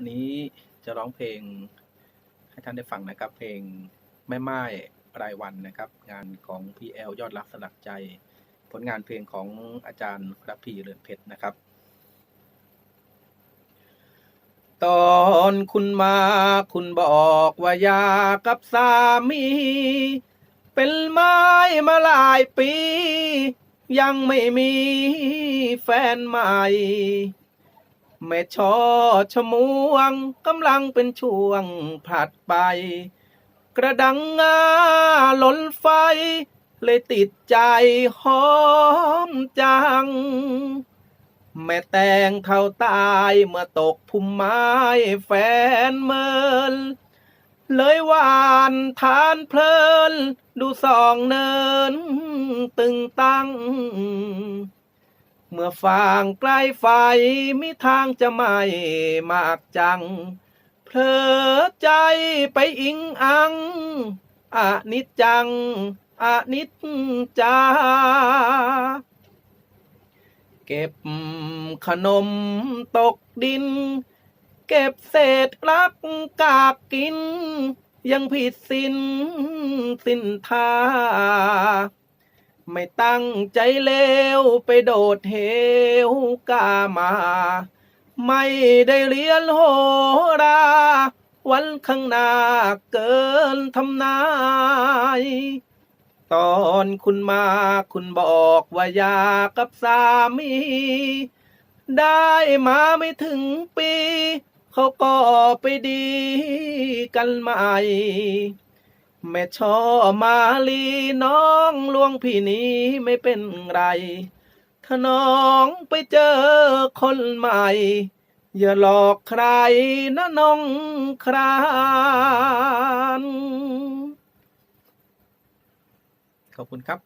วันนี้จะร้องเพลงให้ท่านได้ฟังนะครับ เพลงแม่ไม้รายวันนะครับ งานของ PL ยอดรักสลักใจ ผลงานเพลงของอาจารย์ระพีเรือนเพชรนะครับ ตอนคุณมาคุณบอกว่าอยากกับสามี เป็นไม้มาหลายปี ยังไม่มีแฟนใหม่ แม่ช่อชมวงกำลังเป็นช่วงผลัดไป กระดังงาหล่นไฟ เลยติดใจหอมจัง แม่แตงเท่าตายเมื่อตกพุ่มไม้แฟนเมินเลยหวานทานเพลิน ดูสองเนินตึงตั้ง เมื่อฟางใกล้ไฟมิทางจะไม่มากจัง เพลอใจไปอิงอังอานิจจังอานิจจา เก็บขนมตกดิน เก็บเศษรักกากกิน ยังผิดสินสินทา ไม่ตั้งใจเลวไปโดดเหวกามา ไม่ได้เรียนโหรา วันข้างหน้าเกินทำนาย ตอนคุณมาคุณบอกว่าอยากกับสามี ได้มาไม่ถึงปี เขาก็ไปดีกันใหม่ แม่ช่อมาลีน้องลวงพี่นี้ไม่เป็นไร ถ้าน้องไปเจอคนใหม่ อย่าหลอกใครนะน้องครานขอบคุณครับ